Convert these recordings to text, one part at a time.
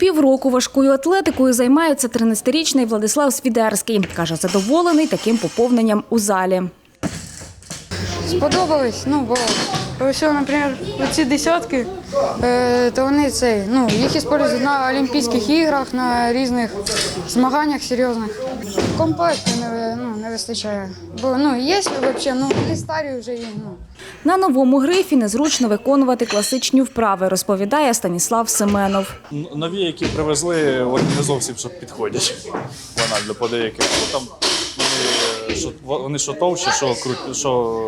Півроку важкою атлетикою займається 13-річний Владислав Свідерський. Каже, задоволений таким поповненням у залі. Сподобались, ну бо ось, наприклад, ці десятки, е, то вони цей, ну, їх використовують на Олімпійських іграх, на різних змаганнях серйозних. Комплекту не, ну, не вистачає. Бо ну, є взагалі, ну, вони старі вже є. Ну. На новому грифі незручно виконувати класичні вправи, розповідає Станіслав Семенов. Нові, які привезли, вони не зовсім щоб підходять. Вона для подеяких. Ну, там вони що, вони що товщі, що крут, що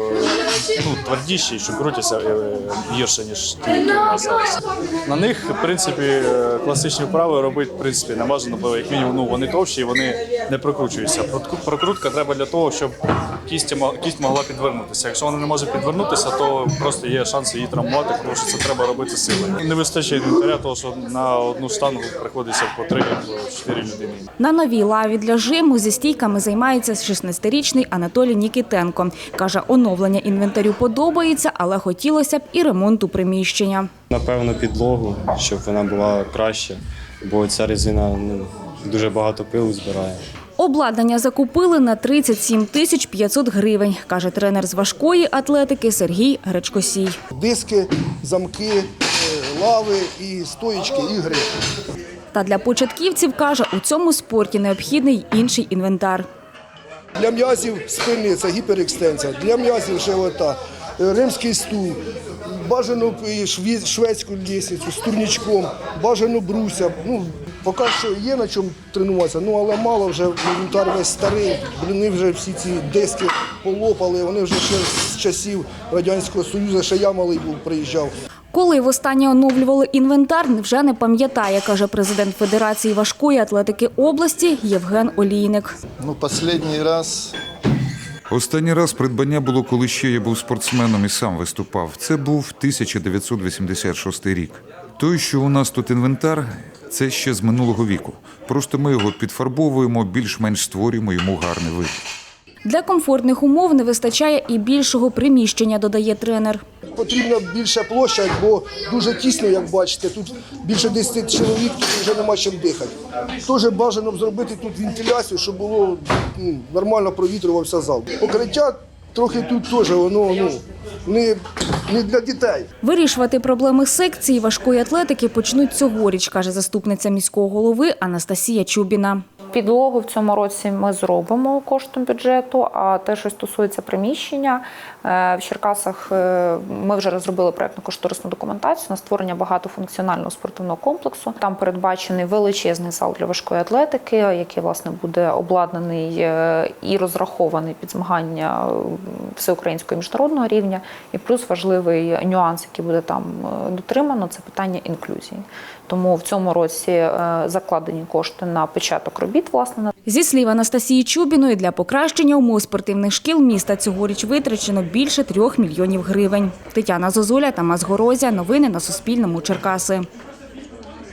ну, твердіші, що крутяться е, гірше, ніж ті, які у нас зараз. На них, в принципі, е, класичні вправи робити в принципі не бажано, бо як мінімум ну, вони товщі і вони не прокручуються. Прокру- Прокрутка треба для того, щоб кість, кість могла підвернутися. Якщо вона не може підвернутися, то просто є шанс її травмувати, тому що це треба робити силою. Не вистачає інвентаря, тому що на одну штангу приходиться по три або чотири людини. На новій лаві для жиму зі стійками займається 16-річний Анатолій Нікітенко. Каже, оновлення інвентарю подобається, але хотілося б і ремонту приміщення. Напевно, підлогу, щоб вона була краще, бо ця резина ну, дуже багато пилу збирає. Обладнання закупили на 37 тисяч 500 гривень, каже тренер з важкої атлетики Сергій Гречкосій. диски, замки, е, лави і стоїчки, і гри. Та для початківців каже, у цьому спорті необхідний інший інвентар. Для м'язів спини це гіперекстенція, для м'язів живота, е, римський стул, бажано шведську лісницю з турнічком, бажано бруся. Ну, поки що є на чому тренуватися, ну але мало вже інвентар весь старий, блини вже всі ці диски полопали, вони вже ще з часів Радянського Союзу, ще я малий був, приїжджав. Коли востаннє оновлювали інвентар, вже не пам'ятає, каже президент Федерації важкої атлетики області Євген Олійник. Ну, последний раз Останній раз придбання було, коли ще я був спортсменом і сам виступав. Це був 1986 рік. Той, що у нас тут інвентар, це ще з минулого віку. Просто ми його підфарбовуємо, більш-менш створюємо йому гарний вид. Для комфортних умов не вистачає і більшого приміщення, додає тренер. Потрібна більша площа, бо дуже тісно, як бачите. Тут більше 10 чоловік, тут вже нема чим дихати. Теж бажано б зробити тут вентиляцію, щоб було ну, нормально провітрювався зал. Покриття трохи тут теж воно ну, не, не для дітей. Вирішувати проблеми секції важкої атлетики почнуть цьогоріч, каже заступниця міського голови Анастасія Чубіна. Підлогу в цьому році ми зробимо коштом бюджету. А те, що стосується приміщення, е, в Черкасах е, ми вже розробили проєктно-кошторисну документацію на створення багатофункціонального спортивного комплексу. Там передбачений величезний зал для важкої атлетики, який власне буде обладнаний е, і розрахований під змагання всеукраїнського і міжнародного рівня. І плюс важливий нюанс, який буде там дотримано, це питання інклюзії. Тому в цьому році закладені кошти на початок робіт, власне, на Зі слів Анастасії Чубіної, для покращення умов спортивних шкіл міста цьогоріч витрачено більше трьох мільйонів гривень. Тетяна Зозуля, Тамас Горозя. Новини на Суспільному. Черкаси.